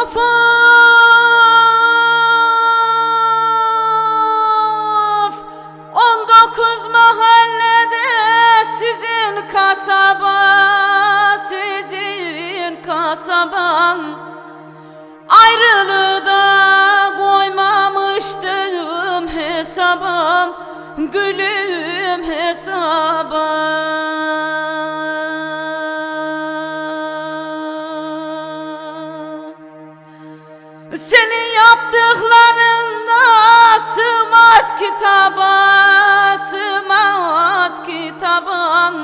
Of! Of 19 mahallede sizin kasaba sizin kasaban. Ayrılığı koymamıştım hesaba Gülüm hesaba kitaba, sığmaz kitaban.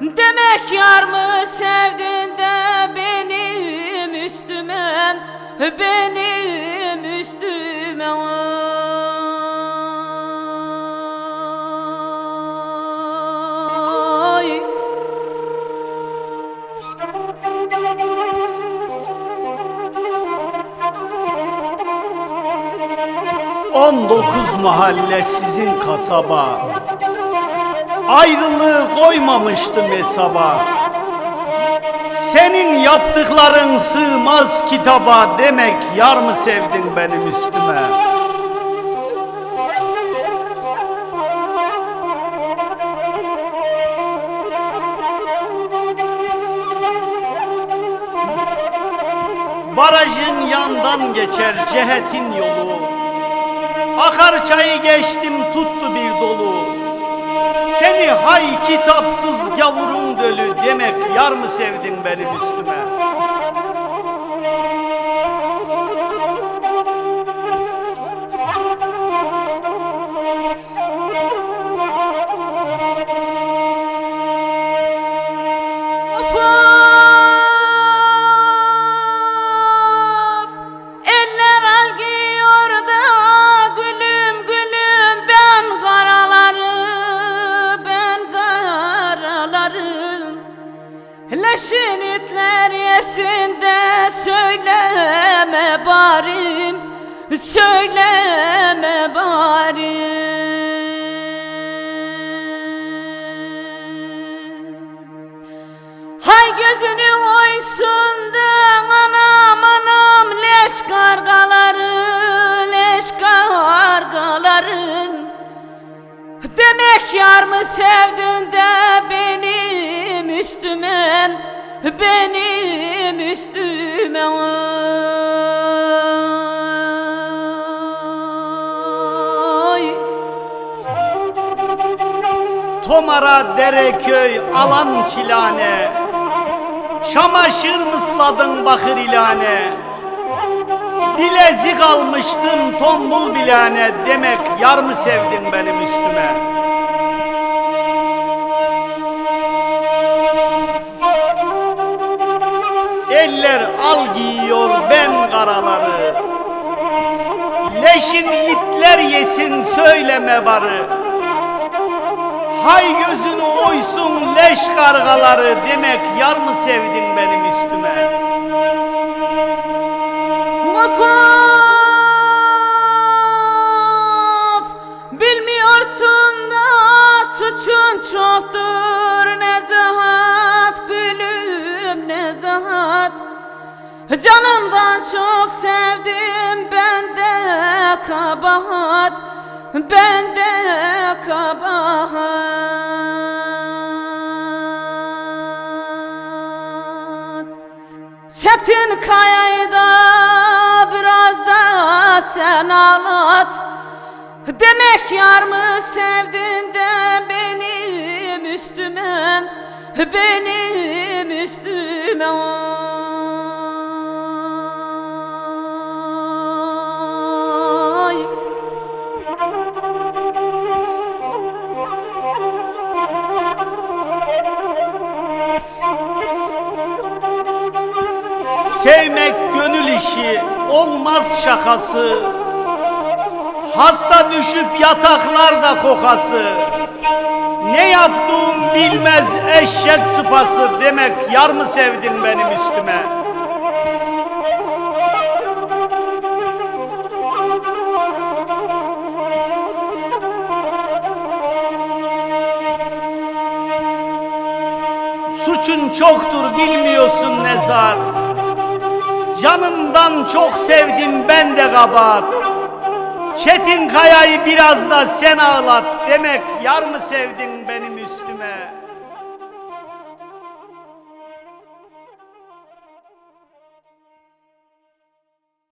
Demek yar mı sevdin de benim üstüme, benim üstüme. 19 mahalle sizin kasaba. Ayrılığı koymamıştım hesaba. Senin yaptıkların sığmaz kitaba Demek yar mı sevdin benim üstüme? Barajın yandan geçer cehetin yolu. Akar çayı geçtim tuttu bir dolu. Seni hay kitapsız gavurun dölü Demek yar mı sevdin benim üstüme bari söyleme bari Hay gözünü oysun da anam anam leş kargaları leş kargaları. Demek yar mı sevdin de benim üstüme benim üstüme Tomara Dereköy alan çilane. Çamaşır mısladın bakır ilane. Bilezik almıştım tombul bilane. Demek yar mı sevdin benim üstüme? Eller al giyiyor ben karaları. Leşin itler yesin söyleme barı Hay gözünü oysun leş kargaları Demek yar mı sevdin benim üstüme? Of Bilmiyorsun da suçun çoktur. Nezahat gülüm nezahat Canımdan çok sevdim bende kabahat Bende kabahat. Çetin kayayı da biraz da sen ağlat. Demek yar mı sevdin de benim üstüme Benim üstüme Sevmek gönül işi olmaz şakası. Hasta düşüp yataklarda kokası. Ne yaptığım bilmez eşek sıpası Demek yar mı sevdin benim üstüme? Suçun çoktur bilmiyorsun ne zat Canımdan çok sevdim ben de kabahat. Çetin Kaya'yı biraz da sen ağlat Demek yar mı sevdin be